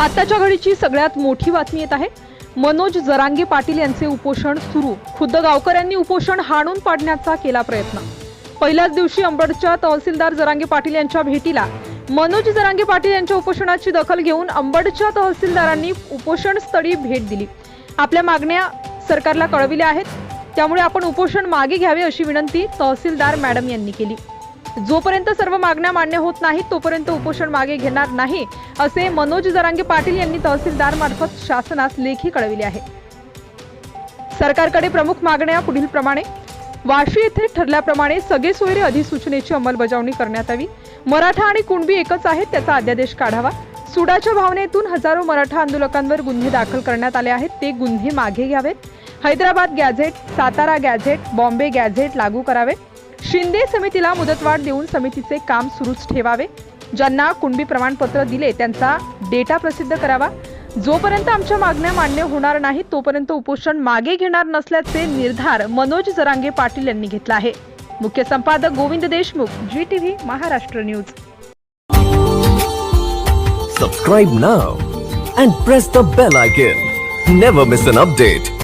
आताच्या घडीची सगळ्यात मोठी बातमी येत आहे. मनोज जरांगे पाटील यांचे उपोषण सुरू. खुद्द गावकऱ्यांनी उपोषण हाणून पाडण्याचा केला प्रयत्न. पहिल्याच दिवशी अंबडच्या तहसीलदार जरांगे पाटील यांच्या भेटीला मनोज जरांगे पाटील यांच्या उपोषणाची दखल घेऊन अंबडच्या तहसीलदारांनी उपोषण स्थळी भेट दिली. आपल्या मागण्या सरकारला कळविल्या आहेत. त्यामुळे आपण उपोषण मागे घ्यावे अशी विनंती तहसीलदार मॅडम यांनी केली. जोपर्यंत सर्व मागण्या मान्य होत नाहीत तोपर्यंत उपोषण मागे घेणार नाही असे मनोज जरांगे पाटील यांनी तहसीलदार मार्फत शासनास लेखी कळविले आहे. सरकारकडे प्रमुख मागण्या पुढील प्रमाणे. वाशी येथे ठरल्याप्रमाणे सगळे सोयरे अधिसूचनेची अंमलबजावणी करण्यात यावी. मराठा आणि कुणबी एकच आहेत त्याचा अध्यादेश काढावा. सुडाच्या भावनेतून हजारो मराठा आंदोलकांवर गुन्हे दाखल करण्यात आले आहेत ते गुन्हे मागे घ्यावेत. Hyderabad gazette Satara gazette Bombay gazette लागू करावे शिंदे समितीला मुदतवाढ देऊन समितीचे काम सुरूच ठेवावे. ज्यांना कुणबी प्रमाणपत्र दिले त्यांचा डेटा प्रसिद्ध करावा. जोपर्यंत आमच्या मागण्या मान्य होणार नाहीत तोपर्यंत उपोषण मागे घेणार नसल्याचे निर्धार मनोज जरांगे पाटील यांनी घेतला आहे. मुख्य संपादक Govind Deshmukh ji TV Maharashtra news. Subscribe now and press the bell icon never miss an update